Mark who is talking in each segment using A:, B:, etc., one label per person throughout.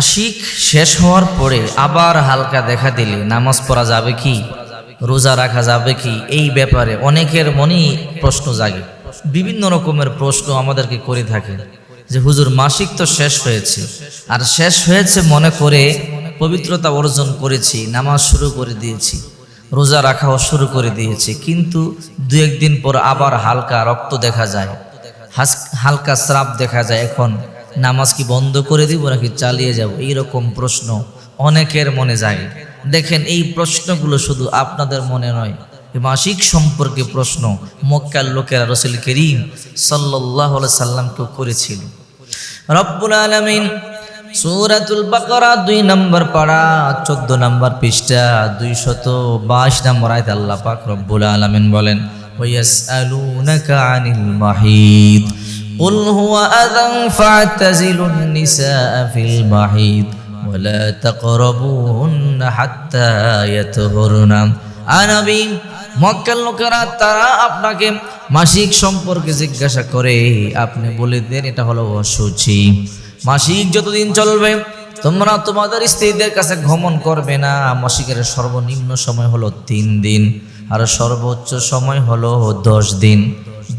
A: মাসিক শেষ হওয়ার পরে আবার হালকা দেখা দিলে। নামাজ পড়া যাবে কি? রোজা রাখা যাবে কি? এই ব্যাপারে অনেকের মনেই প্রশ্ন জাগে। বিভিন্ন রকমের প্রশ্ন আমাদেরকে করে থাকে যে, হুজুর, মাসিক তো শেষ হয়েছে। আর শেষ হয়েছে মনে করে পবিত্রতা অর্জন করেছি, নামাজ শুরু করে দিয়েছি, রোজা রাখাও শুরু করে দিয়েছি। কিন্তু দু একদিন পর আবার হালকা রক্ত দেখা যায় হালকা স্রাব দেখা যায় এখন। নামাজ কি বন্ধ করে দিব নাকি চালিয়ে যাব? এইরকম প্রশ্ন অনেকের মনে যায়। দেখেন, এই প্রশ্নগুলো শুধু আপনাদের মনে নয় মাসিক সম্পর্কে প্রশ্ন মক্কার লোকেরা রসুল করিম সাল্লাহ সাল্লামকে করেছিল। রব্বুল আলমিন সুরাতুল বাকরা দুই নম্বর পাড়া, চোদ্দ নম্বর পৃষ্ঠা, দুইশত বাইশ নম্বর আয়ত আল্লাহ পাক রব্বুল আলমিন বলেন ওয়াস আলু আনিল মাহিদ। قل هو أذى فاعتزلوا النساء في المحيط ولا تقربوهن حتى يطهرن আনবী মক্কার লোকেরা তারা আপনাকে মাসিক সম্পর্কে জিজ্ঞাসা করে আপনি বলে দেন এটা হলো অসুচি মাসিক যতদিন চলবে তোমরা তোমাদের স্ত্রীদের কাছে ভ্রমণ করবে না মাসিকের সর্বনিম্ন সময় হলো তিন দিন আর সর্বোচ্চ সময় হলো দশ দিন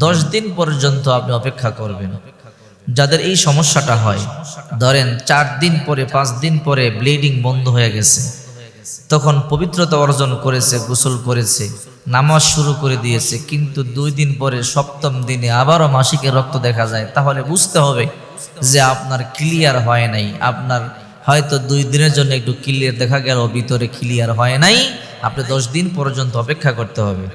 A: দশ দিন পর্যন্ত আপনি অপেক্ষা করবেন। যাদের এই সমস্যাটা হয়, ধরেন চার দিন পরে, পাঁচ দিন পরে ব্লিডিং বন্ধ হয়ে গেছে, তখন পবিত্রতা অর্জন করেছে, গোসল করেছে, নামাজ শুরু করে দিয়েছে, কিন্তু দুই দিন পরে, সপ্তম দিনে আবারও মাসিকের রক্ত দেখা যায়, তাহলে বুঝতে হবে যে আপনার ক্লিয়ার হয় নাই। আপনার হয়তো দুই দিনের জন্য একটু ক্লিয়ার দেখা গেল, ভিতরে ক্লিয়ার হয় নাই। আপনি দশ দিন পর্যন্ত অপেক্ষা করতে হবে।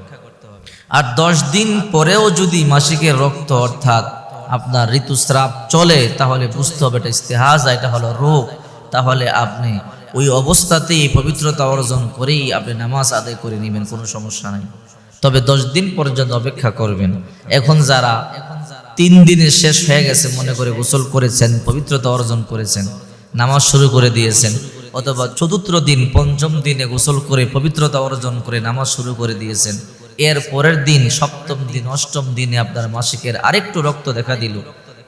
A: আর দশ দিন পরেও যদি মাসিকের রক্ত অর্থাৎ আপনার ঋতুস্রাব চলে, তাহলে বুঝতে হবে এটা ইস্তেহাজা, এটা হলো রোগ। তাহলে আপনি ওই অবস্থাতেই পবিত্রতা অর্জন করেই আপনি নামাজ আদায় করে নেবেন, কোনো সমস্যা নাই। তবে দশ দিন পর্যন্ত অপেক্ষা করবেন। এখন যারা তিন দিনে শেষ হয়ে গেছে, মনে করে গোসল করেছেন, পবিত্রতা অর্জন করেছেন, নামাজ শুরু করে দিয়েছেন, অথবা চতুর্থ দিন, পঞ্চম দিনে গোসল করে পবিত্রতা অর্জন করে নামাজ শুরু করে দিয়েছেন এর পরের দিন, সপ্তম দিন, অষ্টম দিনে আপনার মাসিকের আরেকটু রক্ত দেখা দিল।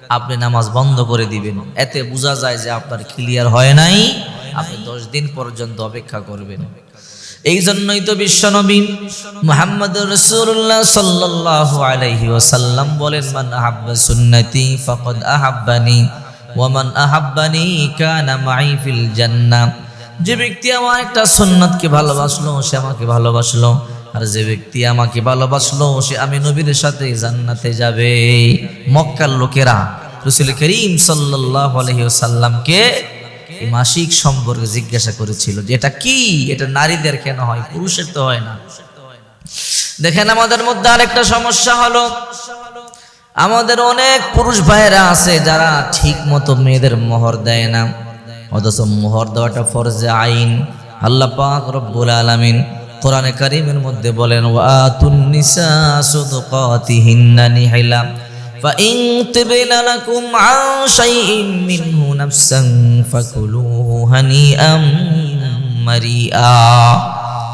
A: আপনি নামাজ বন্ধ করে দিবেন। এতে বোঝা যায় যে আপনার ক্লিয়ার হয় নাই। আপনি দশ দিন পর্যন্ত অপেক্ষা করবেন। এই জন্যই তো বিশ্বনবী মোহাম্মদ রসুল্লাহ সাল্লাহ আলাইহি ওসাল্লাম বলেন, মান আহাব্বা সুন্নতি ফাকাদ আহাব্বানি ওয়ামান আহাব্বানি কানা মাই ফিল জান্নাহ। যে ব্যক্তি আমার একটা সুন্নতকে ভালোবাসলো, সে আমাকে ভালোবাসলো। আর যে ব্যক্তি আমাকে ভালোবাসলো, সে আমি নবীর সাথে জান্নাতে যাবে। মক্কার লোকেরা রসুল করিম সাল্লাহ মাসিক সম্পর্কে জিজ্ঞাসা করেছিল যে, এটা কি? এটা নারীদের কেন হয়? পুরুষের তো হয় না। দেখেন, আমাদের মধ্যে আরেকটা সমস্যা হলো, আমাদের অনেক পুরুষ ভাইয়েরা আছে যারা ঠিক মতো মেয়েদের মোহর দেয় না। অথচ মোহর দেওয়াটা ফরজে আইন। আল্লাহ পাক রব্বুল আলামিন কোরআনে কারিমের মধ্যে বলেন ওয়াতুন নিসা সুদকাতিহিন্না নিহিলা فإن تبن لكم عن شيء منه نفسا فكلوه هنيئا مريئا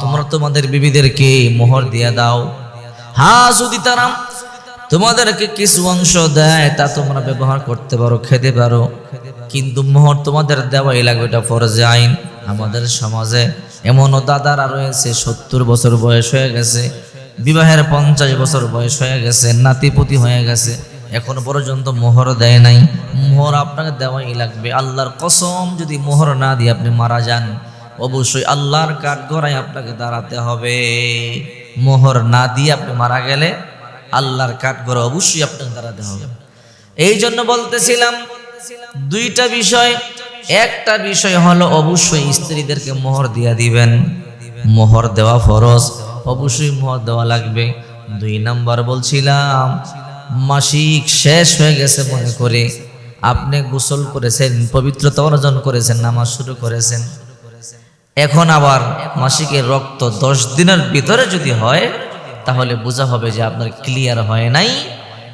A: তোমরা তোমাদের বিবিদেরকে মোহর দিয়ে দাও হ্যাঁ যদি তারা তোমাদেরকে কিছু অংশ দেয় তা তোমরা ব্যবহার করতে পারো খেতে পারো কিন্তু মোহর তোমাদের দেওয়াই লাগবে এটা ফরজে আইন আমাদের সমাজে এমনও দাদারা রয়েছে, সত্তর বছর বয়স হয়ে গেছে, বিবাহের পঞ্চাশ বছর বয়স হয়ে গেছে, নাতিপুতি হয়ে গেছে, এখন পর্যন্ত মোহর দেয় নাই। মোহর আপনাকে দেওয়াই লাগবে। আল্লাহর কসম, যদি মোহর না দিয়ে আপনি মারা যান, অবশ্যই আল্লাহর কাঠ গড়ায় আপনাকে দাঁড়াতে হবে। মোহর না দিয়ে আপনি মারা গেলে আল্লাহর কাঠ গড়ে অবশ্যই আপনাকে দাঁড়াতে হবে। এই জন্য বলতেছিলাম, দুইটা বিষয় একটা বিষয় হলো অবশ্যই স্ত্রীদেরকে মোহর দিয়া দিবেন। মোহর দেওয়া ফরজ, অবশ্যই মোহর দেওয়া লাগবে। দুই নাম্বার বলছিলাম, মাসিক শেষ হয়ে গেছে মনে করে। আপনি গোসল করেছেন, পবিত্রতা অর্জন করেছেন, নামাজ শুরু করেছেন। এখন আবার মাসিকের রক্ত দশ দিনের ভিতরে যদি হয়, তাহলে বোঝা হবে যে আপনার ক্লিয়ার হয় নাই।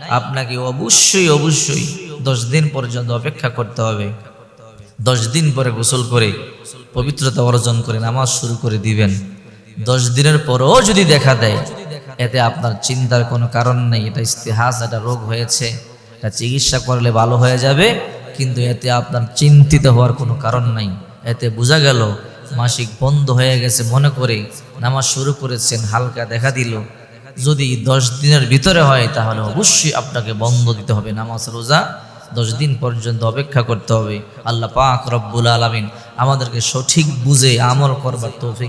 A: আপনাকে অবশ্যই অবশ্যই দশ দিন পর্যন্ত অপেক্ষা করতে হবে। দশ দিন পরে গোসল করে পবিত্রতা অর্জন করে নামাজ শুরু করে দিবেন। দশ দিনের পরও যদি দেখা দেয়, এতে আপনার চিন্তার কোনো কারণ নেই, এটা ইস্তেহাস এটা রোগ হয়েছে, এটা চিকিৎসা করলে ভালো হয়ে যাবে, কিন্তু এতে আপনার চিন্তিত হওয়ার কোনো কারণ নাই। এতে বোঝা গেল, মাসিক বন্ধ হয়ে গেছে মনে করে নামাজ শুরু করেছেন, হালকা দেখা দিল। যদি দশ দিনের ভিতরে হয়, তাহলে অবশ্যই আপনাকে বন্ধ দিতে হবে, নামাজ, রোজা দশ দিন পর্যন্ত অপেক্ষা করতে হবে। আল্লাহ পাক রব্বুল আলমিন আমাদেরকে সঠিক বুঝে আমল করবার তৌফিক